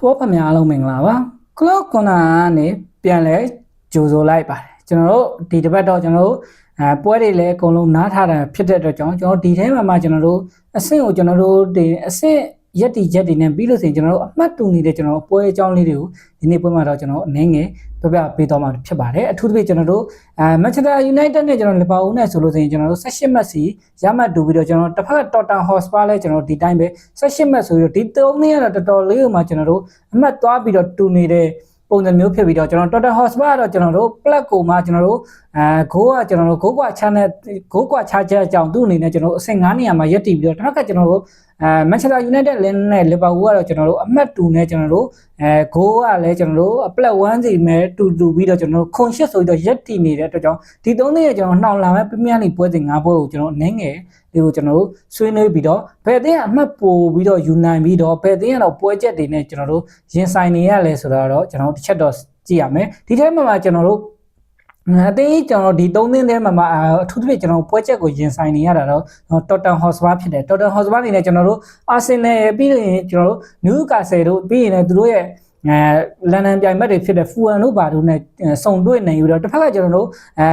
ဘောဖများအားလုံးမင်္ဂလာပါကလော့ကွန်နာကနေပြန်လဲကြိုဆိုလိုက်ပါတယ်ကျွန်တော်တို့ဒီတစ်ပတ်တော့ကျွန်တော်တို့အဲပွဲတွေလည်းအကုန်လုံးနားထားတာဖြစ်တဲ့အတွက်ကြောင့်ကျွန်တော်ဒီထဲမှာမှကျွန်တော်တို့အဆင့်ကိုကျွန်တော်တို့ဒီအဆင့် ရက်တီရက်တီနဲ့ပြီးလို့ဆိုရင်ကျွန်တော်တို့အမှတ်တူနေတဲ့ကျွန်တော်တို့ပွဲအကြောင်းလေးတွေကိုဒီနေ့ပွဲမှာတော့ကျွန်တော်အနေငယ်ပြပြပေးတော့မှာဖြစ်ပါတယ်အထူးသဖြင့်ကျွန်တော်တို့အဲမန်ချက်စတာယူနိုက်တက်နဲ့ကျွန်တော်လီဗာပူးနဲ့ဆိုလို့ဆိုရင်ကျွန်တော်တို့18မှတ်စီရမှတ်တူပြီးတော့ကျွန်တော်တစ်ဖက်ကတော်တန်ဟော့စပါလဲကျွန်တော်ဒီတိုင်းပဲ18မှတ်ဆိုပြီးတော့ဒီ၃နှစ်ကတော့တော်တော်လေးကိုမှကျွန်တော်တို့အမှတ်သွားပြီးတော့တူနေတဲ့ပုံစံမျိုးဖြစ်ပြီးတော့ကျွန်တော် Total Hotspot ကတော့ကျွန်တော်တို့ plug ကိုမှကျွန်တော်တို့အဲဂိုးကကျွန်တော်တို့ဂိုးကွာချနဲ့ဂိုးကွာချချက်အကြောင်းသူ့အနေနဲ့ကျွန်တော်တို့အဆင့်9နေရာမှာရပ်တည်ပြီးတော့တစ်ခါကကျွန်တော်တို့အဲ Manchester United လင်းနဲ့ Liverpool ကတော့ကျွန်တော်တို့အမှတ်2နဲ့ကျွန်တော်တို့အဲဂိုးကလည်းကျွန်တော်တို့ plug 1စီမဲ့တူတူပြီးတော့ကျွန်တော်တို့ခွန်ရှစ်ဆိုပြီးတော့ရပ်တည်နေတဲ့အတွက်ကြောင့်ဒီ၃နှစ်ရကျွန်တော်နှောင်လာမဲ့ Premier League ပွဲစဉ်၅ပွဲကိုကျွန်တော်အနေငယ်ဒီကိုကျွန်တော်တို့ဆွေးနွေးပြီးတော့ဘယ်အသင်းကအမှတ်ပိုပြီးတော့ယူနိုင်ပြီးတော့ဘယ်အသင်းကတော့ပွဲချက်တွေနဲ့ကျွန်တော်တို့ရင်ဆိုင်နေရလဲဆိုတော့ကျွန်တော်တို့တစ်ချက်တော့ကြည့်ရမယ်ဒီထဲမှာကျွန်တော်တို့ အသေးကျွန်တော်ဒီ၃သင်းထဲမှာအထူးသဖြင့်ကျွန်တော်ပွဲချက်ကိုရင်ဆိုင်နေရတာတော့ Tottenham Hotspur ဖြစ်တယ် Tottenham Hotspur အနေနဲ့ကျွန်တော်တို့ Arsenal ပြီးရင်ကျွန်တော်တို့ Newcastle တို့ပြီးရင်လည်းသူတို့ရဲ့အဲလန်ဒန်ပြိုင်ဘက်တွေဖြစ်တဲ့ဖူအန်တို့ဘာတို့နဲ့စုံတွေ့နေပြီးတော့တစ်ဖက်ကကျွန်တော်တို့အဲ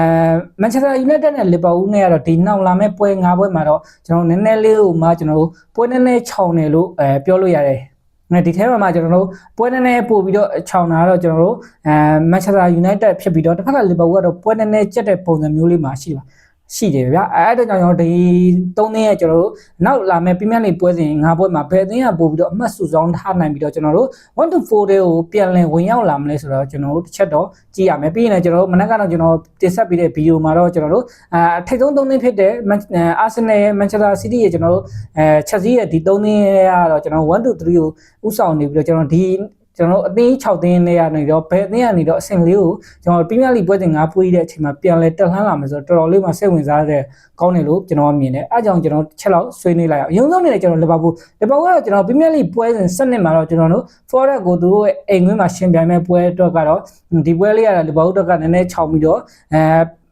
မန်ချက်စတာယူနိုက်တက်နဲ့လီဗာပူးနဲ့ကတော့ဒီနောက်လာမဲ့ပွဲ၅ပွဲမှာတော့ကျွန်တော်နည်းနည်းလေးဟိုမှကျွန်တော်တို့ပွဲနည်းနည်းခြောင်တယ်လို့အဲပြောလို့ရတယ်နော် ဒီထဲမှာမှကျွန်တော်တို့ပွဲနည်းနည်းပို့ပြီးတော့ခြောင်တာတော့ကျွန်တော်တို့အဲမန်ချက်စတာယူနိုက်တက်ဖြစ်ပြီးတော့တစ်ဖက်ကလီဗာပူးကတော့ပွဲနည်းနည်းကျက်တဲ့ပုံစံမျိုးလေးမှာရှိပါ ရှိတယ်ဗျအဲ့ဒါကြောင့်ကျွန်တော်ဒီ၃နှစ်ရဲ့ကျွန်တော်တို့နောက်လာမယ့်ပြင်းပြနေပွဲစဉ်၅ပွဲမှာဘယ်အသင်းကပို့ပြီးတော့အမှတ်စုဆောင်ထားနိုင်ပြီးတော့ကျွန်တော်တို့1 to 4တဲ့ကိုပြန်လည်ဝင်ရောက်လာမလဲဆိုတော့ကျွန်တော်တို့တစ်ချက်တော့ကြည့်ရမယ်ပြီးရင်လည်းကျွန်တော်တို့မနက်ကတော့ကျွန်တော်တင်ဆက်ပေးတဲ့ဗီဒီယိုမှာတော့ကျွန်တော်တို့အထိတ်ဆုံး၃နှစ်ဖြစ်တဲ့အာဆင်နယ်ရဲ့မန်ချက်စတာစီးတီးရဲ့ကျွန်တော်တို့အဲချက်စီးရဲ့ဒီ၃နှစ်ကတော့ကျွန်တော်1 to 3ကိုဥဆောင်နေပြီးတော့ကျွန်တော်ဒီ ကျွန်တော်တို့အသင်း6သင်းနဲ့ရနေတော့ဘယ်အသင်းကနေတော့အဆင့်လေးကိုကျွန်တော်ပရီးမီးယားလိပွဲစဉ်၅ပွဲတဲ့အချိန်မှာပြန်လဲတက်လှမ်းလာမယ်ဆိုတော့တော်တော်လေးမှစိတ်ဝင်စားတဲ့ကောင်းတယ်လို့ကျွန်တော်မြင်တယ်အဲကြောင့်ကျွန်တော်ချက်လောက်ဆွေးနွေးလိုက်အောင်အရင်ဆုံးနေတယ်ကျွန်တော်လီဗာပူးလီဗာပူးကတော့ကျွန်တော်ပရီးမီးယားလိပွဲစဉ်7နှစ်မှာတော့ကျွန်တော်တို့ Forest ကိုသူတို့ရဲ့အိမ်ငွေးမှာရှင်ပြိုင်မဲ့ပွဲအတွက်ကတော့ဒီပွဲလေးကတော့လီဗာပူးအတွက်ကနည်းနည်းခြောက်ပြီးတော့အဲ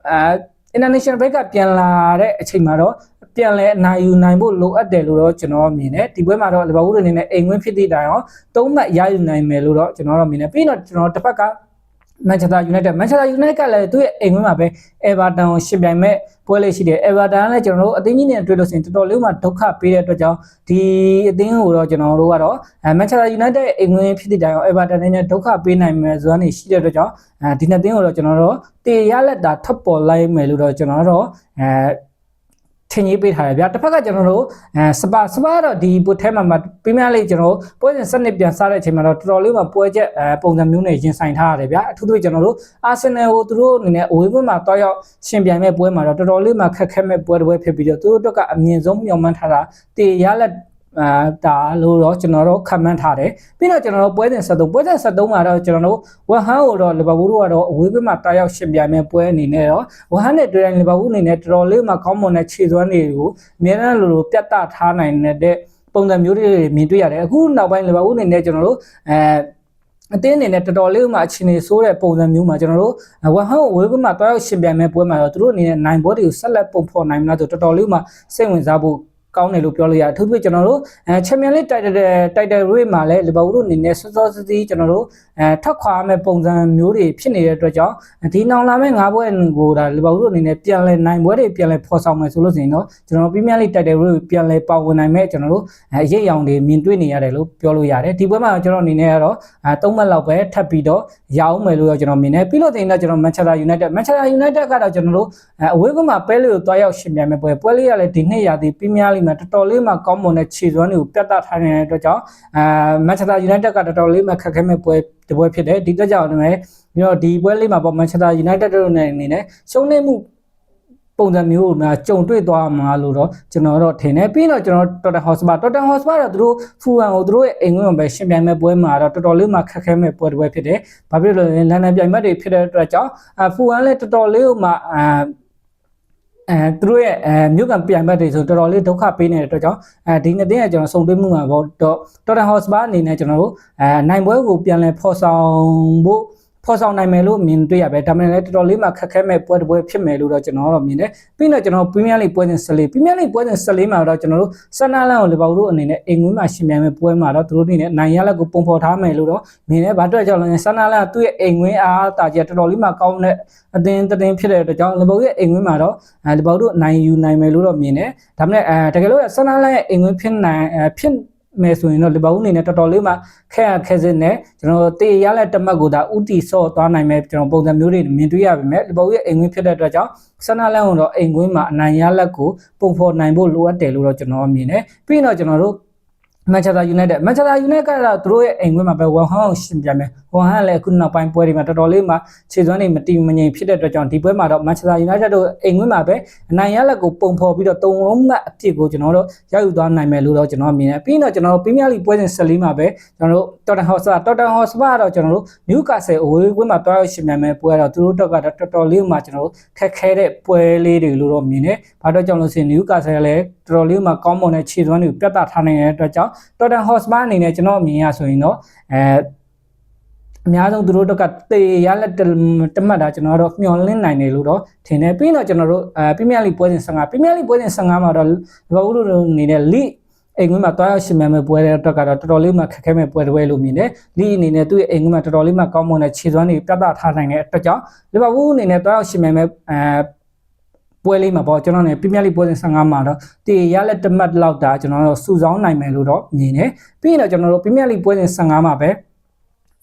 အဲ international break ကပြန်လာတဲ့အချိန်မှာတော့ပြန်လဲအနိုင်ယူနိုင်ဖို့လိုအပ်တယ်လို့တော့ကျွန်တော်မြင်တယ်ဒီပွဲမှာတော့လီဗာပူးအနေနဲ့အိမ်ဝင်းဖြစ်သည့်တိုင်အောင်သုံးမှတ်ရယူနိုင်မယ်လို့တော့ကျွန်တော်တော့မြင်တယ်ပြီးတော့ကျွန်တော်တစ်ဖက်က မန်ချက်စတာယူနိုက်တက်မန်ချက်စတာယူနိုက်ကလည်းသူ့ရဲ့အိမ်ဝင်းမှာပဲအေဗာတန်ကိုရှင်ပြိုင်မဲ့ပွဲလေးရှိတယ်အေဗာတန်ကလည်းကျွန်တော်တို့အသင်းကြီးနဲ့တွေ့လို့ဆိုရင်တော်တော်လေးမှဒုက္ခပေးတဲ့အတွက်ကြောင့်ဒီအသင်းကိုတော့ကျွန်တော်တို့ကတော့မန်ချက်စတာယူနိုက်တက်အိမ်ဝင်းဖြစ်သည့်တိုင်အောင်အေဗာတန်နဲ့ဒုက္ခပေးနိုင်မယ်ဆိုတဲ့ရှိတဲ့အတွက်ကြောင့်အဲဒီနှစ်သင်းကိုတော့ကျွန်တော်တို့တေရလက်တာထပ်ပေါ်လိုက်မယ်လို့တော့ကျွန်တော်တို့အဲ ထင်ကြီးပေးထားတယ်ဗျာတစ်ဖက်ကကျွန်တော်တို့အဲစပါစပါတော့ဒီပွဲထဲမှာမှာပြင်းပြလေးကျွန်တော်ပွဲစဉ်စနစ်ပြန်စားတဲ့အချိန်မှာတော့တော်တော်လေးမှပွဲချက်အဲပုံစံမျိုးနဲ့ရင်ဆိုင်ထားရတယ်ဗျာအထူးသဖြင့်ကျွန်တော်တို့အာဆင်နယ်ကိုသူတို့အနေနဲ့အဝေးပွဲမှာတွားရောက်ရှင်ပြိုင်မဲ့ပွဲမှာတော့တော်တော်လေးမှခက်ခဲမဲ့ပွဲတစ်ပွဲဖြစ်ပြီးတော့သူတို့အတွက်ကအမြင့်ဆုံးမျှော်မှန်းထားတာတေရလက် အာဒါလို့တော့ကျွန်တော်တို့ခံမှန်းထားတယ်ပြီးတော့ကျွန်တော်တို့ပွဲစဉ်73ပွဲစဉ်73မှာတော့ကျွန်တော်တို့ဝက်ဟန်ကိုတော့လီဗာပူးတို့ကတော့အဝေးဘက်မှာတာရောက်ရှင်ပြိုင်မဲ့ပွဲအနေနဲ့တော့ဝက်ဟန်နဲ့တွေ့တိုင်းလီဗာပူးအနေနဲ့တော်တော်လေးမှကောင်းမွန်တဲ့ခြေစွမ်းတွေကိုအများအားလိုလိုပြတ်သားထားနိုင်တဲ့ပုံစံမျိုးတွေမြင်တွေ့ရတယ်အခုနောက်ပိုင်းလီဗာပူးအနေနဲ့ကျွန်တော်တို့အဲအတင်းအနေနဲ့တော်တော်လေးမှအခြေအနေဆိုးတဲ့ပုံစံမျိုးမှာကျွန်တော်တို့ဝမ်ဟန်ဝေးဘက်မှာတွားရောက်ရှင်ပြိုင်မဲ့ပွဲမှာတော့သူတို့အနေနဲ့နိုင်ဘောတွေကိုဆက်လက်ပုံဖော်နိုင်မလားဆိုတော်တော်လေးမှစိတ်ဝင်စားဖို့ ကောင်းတယ်လို့ပြောလို့ရတယ်အထူးသဖြင့်ကျွန်တော်တို့အဲချန်ပီယံလိတိုက်တယ်တိုက်တယ်ရေးမှာလည်းလီဗာပူးတို့အနေနဲ့စောစောစီးစီးကျွန်တော်တို့အဲထွက်ခွာမဲ့ပုံစံမျိုးတွေဖြစ်နေတဲ့အတွက်ကြောင့်ဒီနောက်လာမဲ့၅ဘွဲကိုဒါလီဗာပူးတို့အနေနဲ့ပြန်လဲနိုင်ဘွဲတွေပြန်လဲဖော်ဆောင်မယ်ဆိုလို့ဆိုရင်တော့ကျွန်တော်တို့ပရီးမီးယားလိတိုက်တယ်ရေးပြန်လဲပါဝင်နိုင်မဲ့ကျွန်တော်တို့အရေးအယောင်တွေမြင်တွေ့နေရတယ်လို့ပြောလို့ရတယ်ဒီဘွဲမှာကျွန်တော်အနေနဲ့ကတော့အဲ၃မှတ်လောက်ပဲထပ်ပြီးတော့ရအောင်မယ်လို့ကျွန်တော်မြင်တယ်ပြီးလို့တင်တော့ကျွန်တော်မန်ချက်စတာယူနိုက်တက်မန်ချက်စတာယူနိုက်တက်ကတော့ကျွန်တော်တို့အဝေးကမှာပဲလေးကိုတွားရောက်ရှင်ပြန်မဲ့ပွဲပွဲလေးကလည်းဒီနှစ်ရာသီပရီးမီးယားလိမှာတော်တော်လေးမှကောင်းမွန်တဲ့ခြေစွမ်းတွေကိုပြတ်သားထားနေတဲ့အတွက်ကြောင့်အာမန်ချက်စတာယူနိုက်တက်ကတော်တော်လေးမှခက်ခဲမဲ့ပွဲဒီပွဲဖြစ်တယ်ဒီအတွက်ကြောင့်လည်းပြီးတော့ဒီပွဲလေးမှာပေါ့မန်ချက်စတာယူနိုက်တက်တို့နဲ့အနေနဲ့ရှုံးနေမှုပုံစံမျိုးကိုများကြုံတွေ့သွားမှာလို့တော့ကျွန်တော်တော့ထင်တယ်ပြီးတော့ကျွန်တော်တော်တန်ဟော့စပါတော်တန်ဟော့စပါတော့သူတို့ဖူဝမ်ကိုသူတို့ရဲ့အိမ်ဝင်မှာပဲရှင်ပြိုင်မဲ့ပွဲမှာတော့တော်တော်လေးမှခက်ခဲမဲ့ပွဲတစ်ပွဲဖြစ်တယ်။ဘာဖြစ်လို့လဲလန်ဒန်ပြိုင်မဲ့တွေဖြစ်တဲ့အတွက်ကြောင့်အဖူဝမ်လည်းတော်တော်လေးမှအာ အဲသူတို့ရဲ့အဲမြို့ကပြိုင်ဘက်တွေဆိုတော်တော်လေးဒုက္ခပေးနေတဲ့အတွက်ကြောင့်အဲဒီနှစ်သိန်းကကျွန်တော်စုံတွေ့မှုမှာပေါ့တော့တော်တန်ဟော့စပါအနေနဲ့ကျွန်တော်တို့အဲနိုင်ပွဲကိုပြန်လဲဖော်ဆောင်ဖို့ ဖော်ဆောင်နိုင်မယ်လို့မြင်တွေ့ရပဲဒါပေမဲ့လည်းတော်တော်လေးမှခက်ခဲမဲ့ပွဲတစ်ပွဲဖြစ်မယ်လို့တော့ကျွန်တော်တော့မြင်တယ်ပြီးတော့ကျွန်တော်ပရီးမီးယားလိပွဲစဉ်14ပရီးမီးယားလိပွဲစဉ်14မှာတော့ကျွန်တော်တို့ဆန်နာလန်ကိုလီဗာပူးတို့အနေနဲ့အိမ်ငွေးမှာရှင်ပြိုင်မဲ့ပွဲမှာတော့သူတို့အနေနဲ့နိုင်ရလက်ကိုပုံဖော်ထားမယ်လို့တော့မြင်တယ်ဘာအတွက်ကြောင့်လဲဆန်နာလန်ကသူ့ရဲ့အိမ်ငွေးအားတာကြီးတော်တော်လေးမှကောင်းတဲ့အသင်းတသင်းဖြစ်တဲ့အတွက်ကြောင့်လီဗာပူးရဲ့အိမ်ငွေးမှာတော့အဲလီဗာပူးတို့နိုင်ယူနိုင်မယ်လို့တော့မြင်တယ်ဒါပေမဲ့အဲတကယ်လို့ဆန်နာလန်ရဲ့အိမ်ငွေးဖြစ်နိုင်အဲဖြစ် မယ်ဆိုရင်တော့လီဗာပူးအနေနဲ့တော်တော်လေးမှခက်ခဲစစ်နဲ့ကျွန်တော်တေရလက်တမတ်ကိုဒါဥတီဆော့သွားနိုင်မဲ့ကျွန်တော်ပုံစံမျိုးတွေမြင်တွေ့ရပါမယ်လီဗာပူးရဲ့အိမ်ငွေးဖြစ်တဲ့အတွက်ကြောင့်ဆန်နာလန်ကိုတော့အိမ်ငွေးမှာအနိုင်ရလက်ကိုပုံဖော်နိုင်ဖို့လိုအပ်တယ်လို့တော့ကျွန်တော်မြင်တယ်ပြီးရင်တော့ကျွန်တော်တို့ Manchester United Manchester United ကတော့သူတို့ရဲ့အိမ်ခွင်းမှာပဲဝမ်ဟောင်းရှင်ပြမယ်ဝမ်ဟန်လည်းအခုနောက်ပိုင်းပွဲတွေမှာတော်တော်လေးမှခြေစွမ်းတွေမတည်မငြိမ်ဖြစ်တဲ့အတွက်ကြောင့်ဒီပွဲမှာတော့ Manchester United တို့အိမ်ခွင်းမှာပဲအနိုင်ရလက်ကိုပုံဖော်ပြီးတော့တုံလုံးမှအဖြစ်ကိုကျွန်တော်တို့ရောက်ယူသွားနိုင်မယ်လို့တော့ကျွန်တော်မြင်တယ်ပြီးတော့ကျွန်တော်တို့ Premier League ပွဲစဉ်14မှာပဲကျွန်တော်တို့ Tottenham Hotspur Tottenham Hotspur ကတော့ကျွန်တော်တို့ Newcastle အဝေးကွင်းမှာတွားရောက်ရှင်ပြမယ်ပွဲတော့သူတို့တော့ကတော့တော်တော်လေးမှကျွန်တော်တို့ခက်ခဲတဲ့ပွဲလေးတွေလို့တော့မြင်တယ်ဘာတော့ကြောင့်လို့ဆိုရင် Newcastle လည်းတော်တော်လေးမှကောင်းမွန်တဲ့ခြေစွမ်းတွေကိုပြတ်သားထားနိုင်တဲ့အတွက်ကြောင့် Tottenham Hotspur အနေနဲ့ကျွန်တော်အမြင်ရဆိုရင်တော့အဲအများဆုံးသူတို့တော့ကတေရလက်တမတ်တာကျွန်တော်တို့မျှော်လင့်နိုင်တယ်လို့တော့ထင်တယ်ပြီးတော့ကျွန်တော်တို့အဲပရီးမီးယားလိပွဲစဉ်15ပရီးမီးယားလိပွဲစဉ်15မှာတော့လီဗာပူးတို့အနေနဲ့လိအိမ်ကွင်းမှာတွားရောက်ရှင်မြန်မဲ့ပွဲတဲ့အတွက်ကတော့တော်တော်လေးမှခက်ခဲမဲ့ပွဲတွေလို့မြင်တယ်။လီအနေနဲ့သူ့ရဲ့အိမ်ကွင်းမှာတော်တော်လေးမှကောင်းမွန်တဲ့ခြေစွမ်းတွေပြသထားနိုင်တဲ့အတွက်ကြောင့်လီဗာပူးအနေနဲ့တွားရောက်ရှင်မြန်မဲ့အဲ ပွဲလေးမှာပေါ့ကျွန်တော်ねပြင်းပြလေးပွဲစဉ်15မှာတော့တေရလက်တမတ်လောက်တာကျွန်တော်တို့စုဆောင်းနိုင်မယ်လို့တော့မြင်တယ်ပြီးရင်တော့ကျွန်တော်တို့ပြင်းပြလေးပွဲစဉ်15မှာပဲ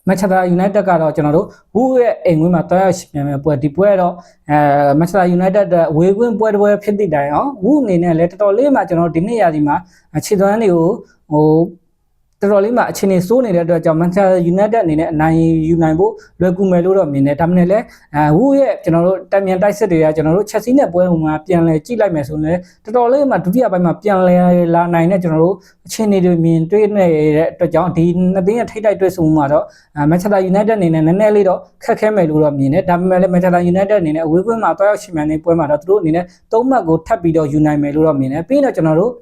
မန်ချက်စတာယူနိုက်တက်ကတော့ကျွန်တော်တို့ဝူရဲ့အိမ်ဝင်းမှာတွားရရှိမြန်မဲ့ပွဲဒီပွဲတော့အဲမန်ချက်စတာယူနိုက်တက်ဝေကွင်းပွဲတစ်ပွဲဖြစ်သည့်တိုင်အောင်ဝူအနေနဲ့လည်းတော်တော်လေးမှာကျွန်တော်တို့ဒီနေ့ရာဒီမှာခြေသွမ်းတွေကိုဟို တော်တော်လေးမှအခြေအနေစိုးနေတဲ့အတွက်ကြောင့် Manchester United အနေနဲ့အနိုင်ယူနိုင်ဖို့လွယ်ကူမယ်လို့တော့မြင်တယ်ဒါမှမဟုတ်လည်းအဲဝူရဲ့ကျွန်တော်တို့တံမြန်တိုက်စစ်တွေကကျွန်တော်တို့ Chelsea နဲ့ပွဲမှာပြန်လဲကြည့်လိုက်မယ်ဆိုရင်တော်တော်လေးမှဒုတိယပိုင်းမှာပြန်လဲလာနိုင်တဲ့ကျွန်တော်တို့အခြေအနေတွေမြင်တွေ့နေတဲ့အတွက်ကြောင့်ဒီနှစ်သင်းရဲ့ထိတိုက်တွေ့ဆုံမှုမှာတော့ Manchester United အနေနဲ့နည်းနည်းလေးတော့ခက်ခဲမယ်လို့တော့မြင်တယ်ဒါပေမဲ့လည်း Manchester United အနေနဲ့အဝေးကွင်းမှာတွားရောက်ရှင်မြန်နေပွဲမှာတော့သူတို့အနေနဲ့သုံးမှတ်ကိုထပ်ပြီးတော့ယူနိုင်မယ်လို့တော့မြင်တယ်ပြီးတော့ကျွန်တော်တို့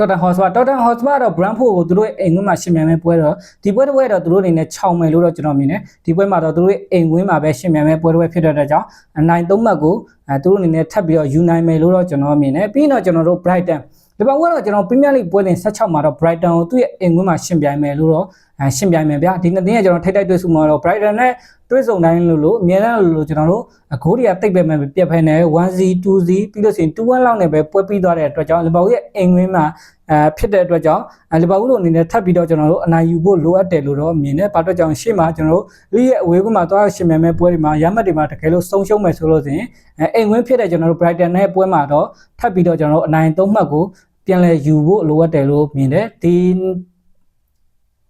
Tottenham Hotspur Tottenham Hotspur တော့ Brentford ကိုသူတို့အိမ်ကွင်းမှာရှင်မြန်မဲ့ပွဲတော့ဒီပွဲတစ်ပွဲတော့သူတို့အနေနဲ့6မယ်လို့တော့ကျွန်တော်မြင်တယ်ဒီပွဲမှာတော့သူတို့အိမ်ကွင်းမှာပဲရှင်မြန်မဲ့ပွဲတစ်ပွဲဖြစ်တဲ့အတွက်ကြောင့်အနိုင်3မှတ်ကိုအဲသူတို့အနေနဲ့ထပ်ပြီးတော့ယူနိုင်မယ်လို့တော့ကျွန်တော်မြင်တယ်ပြီးတော့ကျွန်တော်တို့ Brighton ဒီဘက်ကတော့ကျွန်တော် Premier League ပွဲစဉ်16မှာတော့ Brighton ကိုသူ့ရဲ့အိမ်ကွင်းမှာရှင်ပြိုင်မယ်လို့တော့အဲရှင်ပြိုင်မယ်ဗျာဒီနှစ်သင်းကကျွန်တော်ထိတ်တိုက်တွေ့ဆုံမှာတော့ Brighton နဲ့ တွေ့ဆုံတိုင်းလို့လို့အများအားလို့ကျွန်တော်တို့အကိုတွေကတိတ်ပဲမဲ့ပြက်ဖဲနေ 1C 2C ပြီးလို့ဆိုရင်2-1လောက်နဲ့ပဲပွဲပြီးသွားတဲ့အတွက်ကြောင့်လီဗာပူးရဲ့အိမ်ကွင်းမှာအဲဖြစ်တဲ့အတွက်ကြောင့်လီဗာပူးတို့အနေနဲ့ထပ်ပြီးတော့ကျွန်တော်တို့အနိုင်ယူဖို့လိုအပ်တယ်လို့တော့မြင်တယ်။ဘာအတွက်ကြောင့်ရှေ့မှာကျွန်တော်တို့လီရဲ့အဝေးကွင်းမှာသွားရှင်မြန်မဲ့ပွဲတွေမှာရမတ်တွေမှာတကယ်လို့ဆုံးရှုံးမယ်ဆိုလို့ဆိုရင်အိမ်ကွင်းဖြစ်တဲ့ကျွန်တော်တို့ Brighton နဲ့ပွဲမှာတော့ထပ်ပြီးတော့ကျွန်တော်တို့အနိုင်သုံးမှတ်ကိုပြန်လဲယူဖို့လိုအပ်တယ်လို့မြင်တယ်ဒီ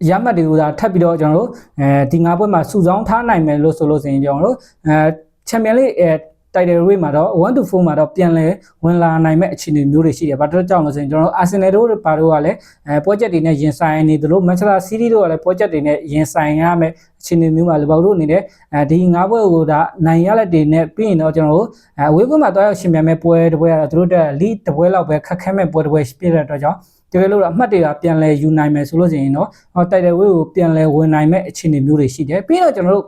ရမှတ်တွေကိုဒါထပ်ပြီးတော့ကျွန်တော်တို့အဲဒီငါးပွဲမှာစုဆောင်းထားနိုင်မယ်လို့ဆိုလို့ဆိုရင်ကျွန်တော်တို့အဲချန်ပီယံလိအဲတိုက်တယ်ရေးမှာတော့1 to 4မှာတော့ပြန်လဲဝင်လာနိုင်မဲ့အခြေအနေမျိုးတွေရှိတယ်။ဘာလို့ကြောင့်လဲဆိုရင်ကျွန်တော်တို့ Arsenal တို့ပါတို့ကလည်းအဲ project တွေနဲ့ရင်ဆိုင်နေသလို Manchester City တို့ကလည်း project တွေနဲ့ရင်ဆိုင်ရမယ့်အခြေအနေမျိုးမှာလီဗာပူးတို့အနေနဲ့အဲဒီငါးပွဲကိုဒါနိုင်ရလက်တွေနဲ့ပြီးရင်တော့ကျွန်တော်တို့အဝေးကွင်းမှာတွားရောက်ရှင်ပြန်မဲ့ပွဲတစ်ပွဲကတော့တို့တက် lead တစ်ပွဲလောက်ပဲခက်ခဲမဲ့ပွဲတစ်ပွဲပြည့်တဲ့အတွက်ကြောင့် တကယ်လို့အမှတ်တွေကပြန်လဲယူနိုင်မယ်ဆိုလို့ရှိရင်တော့တိုက်တယ်ဝေးကိုပြန်လဲဝင်နိုင်မဲ့အခြေအနေမျိုးတွေရှိတယ်ပြီးတော့ကျွန်တော်တို့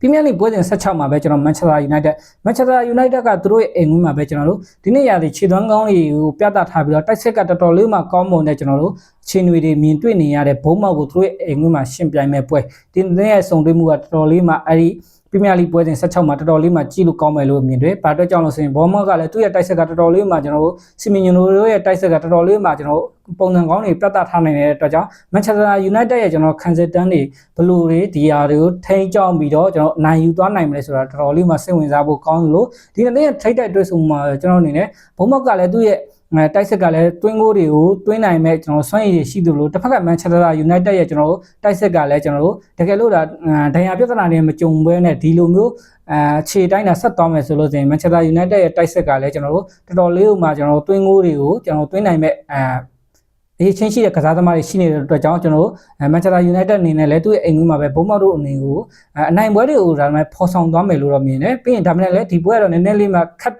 ပရီးမီးယားလိပွဲစဉ်16မှာပဲကျွန်တော်မန်ချက်စတာယူနိုက်တက်မန်ချက်စတာယူနိုက်တက်ကသူတို့ရဲ့အိမ်ဝင်မှာပဲကျွန်တော်တို့ဒီနေ့ရာသီခြေသွမ်းကောင်းတွေကိုပြသထားပြီးတော့တိုက်ဆက်ကတော်တော်လေးမှကောင်းမွန်တဲ့ကျွန်တော်တို့ချင်းတွေတွေမြင်တွေ့နေရတဲ့ဘုံမောက်ကိုသူတို့ရဲ့အိမ်ဝင်မှာရှင်ပြိုင်မဲ့ပွဲဒီနေ့ရဲ့စုံတွေ့မှုကတော်တော်လေးမှအဲ့ဒီ ပရီးမီးယားလိပွဲစဉ်16မှာတော်တော်လေးမှကြည့်လို့ကောင်းမယ်လို့မြင်တယ်။ဘာအတွက်ကြောင့်လဲဆိုရင်ဘောမော့ကလည်းသူ့ရဲ့တိုက်ဆက်ကတော်တော်လေးမှကျွန်တော်တို့စီမီညိုနိုတို့ရဲ့တိုက်ဆက်ကတော်တော်လေးမှကျွန်တော်တို့ပုံစံကောင်းတွေပြသထားနိုင်တဲ့အတွက်ကြောင့်မန်ချက်စတာယူနိုက်တက်ရဲ့ကျွန်တော်ခံစစ်တန်းတွေဘလူတွေဒီယာတွေကိုထိန်းကျောင်းပြီးတော့ကျွန်တော်နိုင်ယူသွားနိုင်မလဲဆိုတာတော်တော်လေးမှစိတ်ဝင်စားဖို့ကောင်းလို့ဒီနေ့ထိတ်တိုက်တွေ့ဆုံမှာကျွန်တော်အနေနဲ့ဘောမော့ကလည်းသူ့ရဲ့အဲ တိုက်စစ်ကလည်းတွင်းကိုတွေကိုတွင်းနိုင်မဲ့ကျွန်တော်စွမ်းရည်ရှိသလိုတစ်ဖက်ကမန်ချက်စတာယူနိုက်တက်ရဲ့ကျွန်တော်တို့တိုက်စစ်ကလည်းကျွန်တော်တို့တကယ်လို့ဒါဒဏ်ရာပြဿနာတွေမကြုံဘဲနဲ့ဒီလိုမျိုးအဲခြေတိုင်းတာဆက်သွားမယ်ဆိုလို့ဆိုရင်မန်ချက်စတာယူနိုက်တက်ရဲ့တိုက်စစ်ကလည်းကျွန်တော်တို့တော်တော်လေးဥမှာကျွန်တော်တို့တွင်းကိုတွေကိုကျွန်တော်တွင်းနိုင်မဲ့အဲအေးချင်းရှိတဲ့ကစားသမားတွေရှိနေတဲ့အတွက်ကြောင့်ကျွန်တော်တို့မန်ချက်စတာယူနိုက်တက်အနေနဲ့လည်းသူ့ရဲ့အိမ်ကြီးမှာပဲဘုံမောက်တို့အနေကိုအနိုင်ပွဲတွေကိုဒါမှမဟုတ်ဖော်ဆောင်သွားမယ်လို့တော့မြင်တယ်ပြီးရင်ဒါမှလည်းဒီပွဲကတော့နည်းနည်းလေးမှခတ်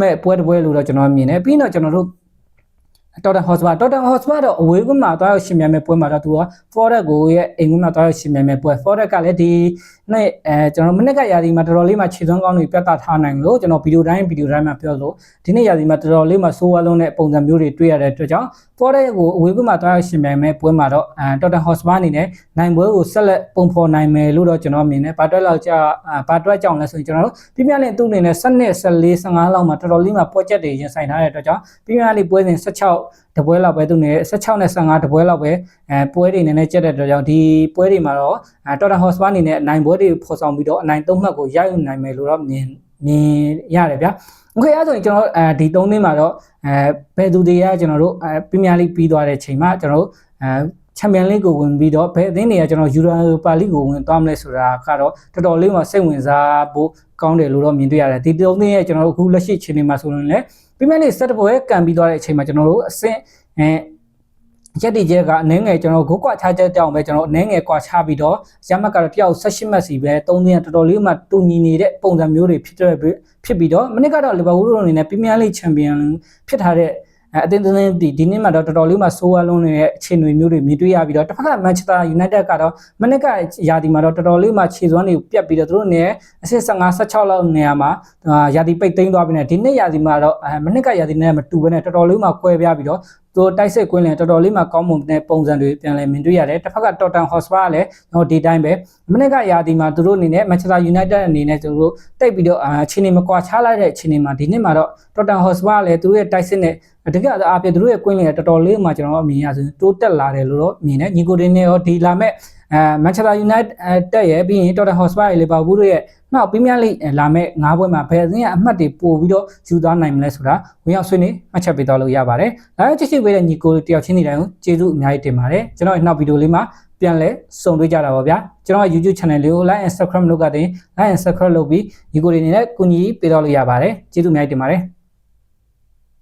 မဲ့ပွဲတစ်ပွဲလို့တော့ကျွန်တော်မြင်တယ်ပြီးတော့ကျွန်တော်တို့ တော်တန်ဟော့စပါတော်တန်ဟော့စပါတော့အဝေးကွန်းမှာတွားရောက်ရှင်မြန်မဲ့ပွဲမှာတော့သူက forex ကိုရဲ့အိမ်ကွန်းမှာတွားရောက်ရှင်မြန်မဲ့ပွဲ forex ကလည်းဒီနေ့အဲကျွန်တော်မနေ့ကရာသီမှာတော်တော်လေးမှခြေသွမ်းကောင်းတွေပြတ်သားထားနိုင်လို့ကျွန်တော်ဗီဒီယိုတိုင်းဗီဒီယိုတိုင်းမှာပြောလို့ဒီနေ့ရာသီမှာတော်တော်လေးမှဆိုးဝါးလုံးတဲ့ပုံစံမျိုးတွေတွေ့ရတဲ့အတွက်ကြောင့် forex ကိုအဝေးကွန်းမှာတွားရောက်ရှင်မြန်မဲ့ပွဲမှာတော့အဲတော်တန်ဟော့စပါအနေနဲ့နိုင်ပွဲကိုဆက်လက်ပုံဖော်နိုင်မယ်လို့တော့ကျွန်တော်မြင်တယ်ဘာတွက်လောက်ကြာဘာတွက်ကြောင်လဲဆိုရင်ကျွန်တော်တို့ပြပြနဲ့သူ့အနေနဲ့7နှစ်14 15လောက်မှာတော်တော်လေးမှပွဲချက်တွေရင်ဆိုင်ထားတဲ့အတွက်ကြောင့်ပြပြလေးပွဲစဉ်16တပွဲလောက်ပဲသူနေ16နဲ့15တပွဲလောက်ပဲအဲပွဲတွေနည်းနည်းကြက်တဲ့အတွက်ကြောင့်ဒီပွဲတွေမှာတော့အဲတော်တန်ဟော့စပါအနေနဲ့အနိုင်ပွဲတွေဖော်ဆောင်ပြီးတော့အနိုင်၃မှတ်ကိုရယူနိုင်မယ်လို့တော့မြင်မြင်ရတယ်ဗျာ။ Okay အဲဆိုရင်ကျွန်တော်အဲဒီ၃နှစ်မှာတော့အဲဘယ်သူတွေကကျွန်တော်တို့အဲပရီးမီးယားလိပြီးသွားတဲ့ချိန်မှာကျွန်တော်တို့အဲချန်ပီယံလိကိုဝင်ပြီးတော့ဘယ်အသင်းတွေကကျွန်တော်ယူရိုပါလိကိုဝင်သွားမလဲဆိုတာကတော့တော်တော်လေးမှစိတ်ဝင်စားဖို့ကောင်းတယ်လို့တော့မြင်တွေ့ရတယ်ဒီသုံးသင်းရဲ့ကျွန်တော်တို့အခုလက်ရှိအခြေအနေမှာဆိုရင်လည်း ပရီးမီးယားလိစက်တပွဲကန်ပြီးသွားတဲ့အချိန်မှာကျွန်တော်တို့အဆင့်အဲရက်တီကျဲကအနှဲငယ်ကျွန်တော်ဂိုးကွာချချက်တောင်ပဲကျွန်တော်အနှဲငယ်ကွာချပြီးတော့ရမတ်ကတော့တယောက်18မှတ်စီပဲသုံးသင်းကတော်တော်လေးမှတူညီနေတဲ့ပုံစံမျိုးတွေဖြစ်တဲ့ဖြစ်ပြီးတော့မနစ်ကတော့လီဗာပူးတို့အနေနဲ့ပရီးမီးယားလိချန်ပီယံဖြစ်ထားတဲ့ အဲအတင်းတင်းဒီဒီနေ့မှာတော့တော်တော်လေးမှဆိုးဝါးလုံးနေတဲ့အခြေအနေမျိုးတွေမြင်တွေ့ရပြီးတော့တစ်ဖက်ကမန်ချက်စတာယူနိုက်တက်ကတော့မနစ်ကယာဒီမှာတော့တော်တော်လေးမှခြေစွမ်းတွေပြတ်ပြီးတော့သူတို့နဲ့အဆင့်15 16လောက်နေရာမှာယာဒီပိတ်သိမ်းသွားပြီးနေဒီနေ့ယာဒီမှာတော့အဲမနစ်ကယာဒီနဲ့မတူဘဲနဲ့တော်တော်လေးမှကွဲပြားပြီးတော့သူတိုက်စစ်ကွင်းလင်တော်တော်လေးမှကောင်းမွန်တဲ့ပုံစံတွေပြန်လည်မြင်တွေ့ရတယ်တစ်ဖက်ကတော်တန်ဟော့စပါကလည်းတော့ဒီတိုင်းပဲမနစ်ကယာဒီမှာသူတို့အနေနဲ့မန်ချက်စတာယူနိုက်တက်အနေနဲ့သူတို့တိတ်ပြီးတော့အချိန်နေမကွာခြားလိုက်တဲ့အချိန်နေမှာဒီနေ့မှာတော့တော်တန်ဟော့စပါကလည်းသူတို့ရဲ့တိုက်စစ်နဲ့တကယ်အားဖြင့်သူတို့ရဲ့ကွင်းလင်ကတော်တော်လေးမှကျွန်တော်အမြင်ရဆိုတိုးတက်လာတယ်လို့တော့မြင်တယ်ညီကိုတင်နဲ့ရောဒီလာမဲ့ အဲမန်ချက်စတာယူနိုက်တက်ရဲ့ပြီးရင်တော်တန်ဟော့စပါရဲ့လီဗာပူးတို့ရဲ့နောက်ပရီးမီးယားလိလာမဲ့၅ပွဲမှာဘယ်အသင်းကအမှတ်တွေပို့ပြီးတော့ယူသွားနိုင်မလဲဆိုတာဝင်ရောက်ဆွေးနွေးမှတ်ချက်ပေးသွားလို့ရပါတယ်။ဒါကြောင့်ကြည့်ရှုပေးတဲ့ညီကိုတယောက်ချင်းစီတိုင်းကိုကျေးဇူးအများကြီးတင်ပါတယ်။ကျွန်တော်ရဲ့နောက်ဗီဒီယိုလေးမှာပြန်လဲစုံတွေ့ကြတာပါဗျာကျွန်တော်ရဲ့ YouTube channel လေးကို like and subscribe လုပ်ကတဲ့ like and subscribe လုပ်ပြီးညီကိုတွေအနေနဲ့ကူညီပေးတော့လို့ရပါတယ်ကျေးဇူးအများကြီးတင်ပါတယ်